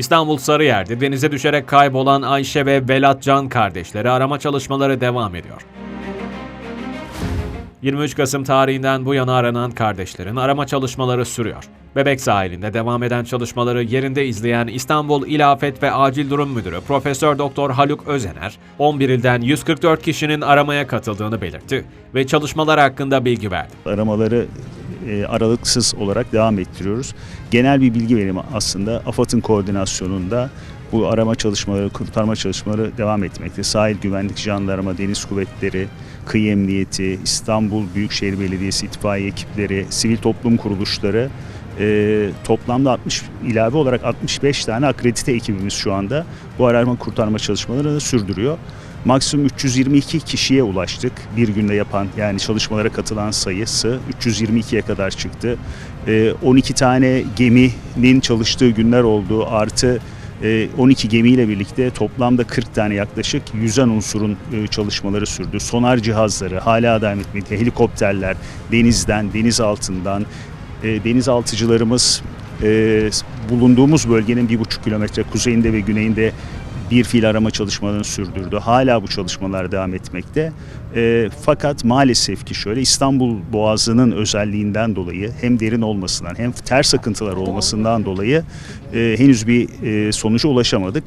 İstanbul Sarıyer'de denize düşerek kaybolan Ayşe ve Velat Can kardeşleri arama çalışmaları devam ediyor. 23 Kasım tarihinden bu yana aranan kardeşlerin arama çalışmaları sürüyor. Bebek sahilinde devam eden çalışmaları yerinde izleyen İstanbul İl Afet ve Acil Durum Müdürü Profesör Doktor Haluk Özener, 11 ilden 144 kişinin aramaya katıldığını belirtti ve çalışmalar hakkında bilgi verdi. aramaları e, aralıksız olarak devam ettiriyoruz. Genel bir bilgi verimi aslında AFAD'ın koordinasyonunda bu arama çalışmaları, kurtarma çalışmaları devam etmekte. Sahil Güvenlik Jandarma, Deniz Kuvvetleri, Kıyı Emniyeti, İstanbul Büyükşehir Belediyesi itfaiye ekipleri, sivil toplum kuruluşları e, toplamda 60 ilave olarak 65 tane akredite ekibimiz şu anda bu arama kurtarma çalışmalarını sürdürüyor. Maksimum 322 kişiye ulaştık. Bir günde yapan yani çalışmalara katılan sayısı 322'ye kadar çıktı. Ee, 12 tane geminin çalıştığı günler oldu. Artı e, 12 gemiyle birlikte toplamda 40 tane yaklaşık yüzen unsurun e, çalışmaları sürdü. Sonar cihazları hala devam etmekte. Helikopterler denizden, deniz altından, e, denizaltıcılarımız e, bulunduğumuz bölgenin bir buçuk kilometre kuzeyinde ve güneyinde bir fil arama çalışmalarını sürdürdü. Hala bu çalışmalar devam etmekte. E, fakat maalesef ki şöyle İstanbul Boğazı'nın özelliğinden dolayı hem derin olmasından hem ters akıntılar olmasından dolayı e, henüz bir e, sonuca ulaşamadık.